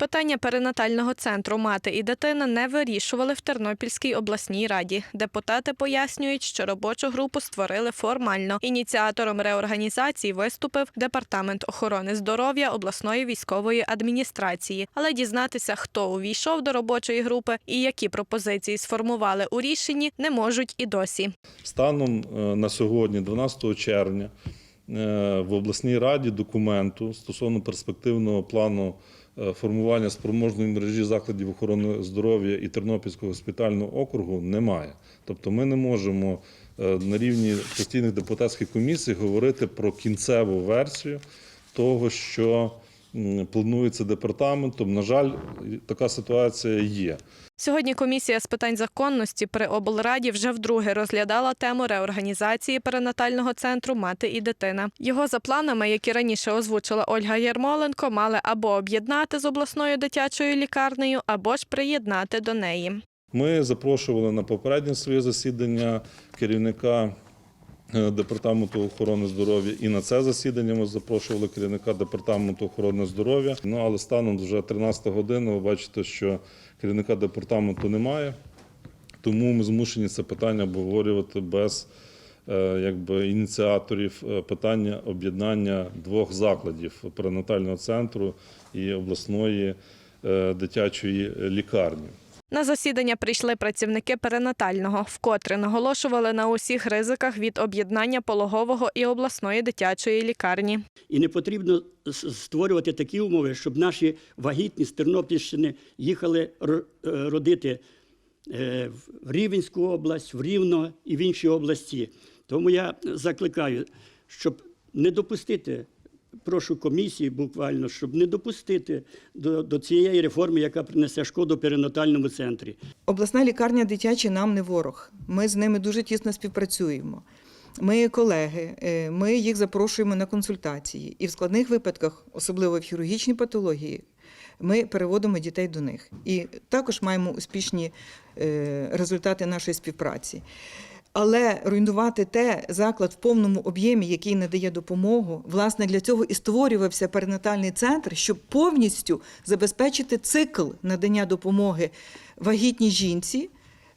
Питання перинатального центру мати і дитина не вирішували в Тернопільській обласній раді. Депутати пояснюють, що робочу групу створили формально. Ініціатором реорганізації виступив департамент охорони здоров'я обласної військової адміністрації. Але дізнатися, хто увійшов до робочої групи і які пропозиції сформували у рішенні, не можуть і досі. Станом е, на сьогодні, 12 червня, е, в обласній раді документу стосовно перспективного плану формування спроможної мережі закладів охорони здоров'я і Тернопільського госпітального округу немає. Тобто ми не можемо е, на рівні постійних депутатських комісій говорити про кінцеву версію того, що планується департаментом. На жаль, така ситуація є. Сьогодні комісія з питань законності при облраді вже вдруге розглядала тему реорганізації перинатального центру мати і дитина. Його за планами, які раніше озвучила Ольга Єрмоленко, мали або об'єднати з обласною дитячою лікарнею, або ж приєднати до неї. Ми запрошували на попереднє своє засідання керівника департаменту охорони здоров'я, і на це засідання ми запрошували керівника департаменту охорони здоров'я. Ну але станом вже 13 година. Ви бачите, що керівника департаменту немає, тому ми змушені це питання обговорювати без е, якби ініціаторів е, питання об'єднання двох закладів перинатального центру і обласної е, дитячої лікарні. На засідання прийшли працівники перинатального, вкотре наголошували на усіх ризиках від об'єднання пологового і обласної дитячої лікарні. І не потрібно створювати такі умови, щоб наші вагітні з Тернопільщини їхали е, родити е, в Рівенську область, в Рівно і в інші області. Тому я закликаю, щоб не допустити, прошу комісії буквально, щоб не допустити до, до цієї реформи, яка принесе шкоду перинатальному центрі. Обласна лікарня дитяча нам не ворог. Ми з ними дуже тісно співпрацюємо. Ми колеги, е, ми їх запрошуємо на консультації. І в складних випадках, особливо в хірургічній патології, ми переводимо дітей до них. І також маємо успішні е, результати нашої співпраці. Але руйнувати те заклад в повному об'ємі, який надає допомогу, власне, для цього і створювався перинатальний центр, щоб повністю забезпечити цикл надання допомоги вагітній жінці,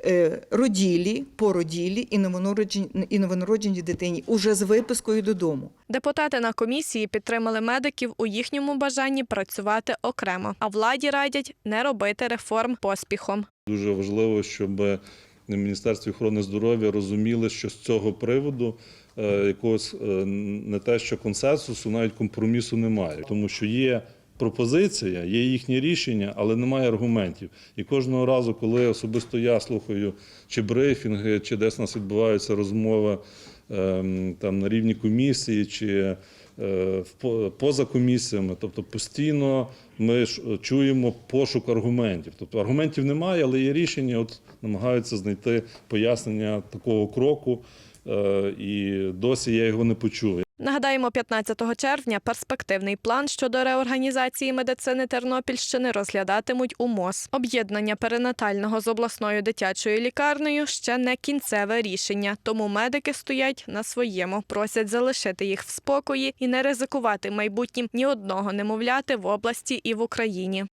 е, роділі, породілі і новонародженій, і новонародженій дитині уже з випискою додому. Депутати на комісії підтримали медиків у їхньому бажанні працювати окремо, а владі радять не робити реформ поспіхом. Дуже важливо, щоб в Міністерстві охорони здоров'я розуміли, що з цього приводу е, якогось е, не те, що консенсусу, навіть компромісу немає, тому що є. Пропозиція, є їхнє рішення, але немає аргументів. І кожного разу, коли особисто я слухаю чи брифінги, чи десь у нас відбуваються розмови там на рівні комісії, чи е, поза комісіями, тобто постійно ми чуємо пошук аргументів. Тобто аргументів немає, але є рішення, от намагаються знайти пояснення такого кроку, е, і досі я його не почув. Нагадаємо, 15 червня перспективний план щодо реорганізації медицини Тернопільщини розглядатимуть у МОЗ. Об'єднання перинатального з обласною дитячою лікарнею ще не кінцеве рішення, тому медики стоять на своєму, просять залишити їх в спокої і не ризикувати майбутнім ні одного немовляти в області і в Україні.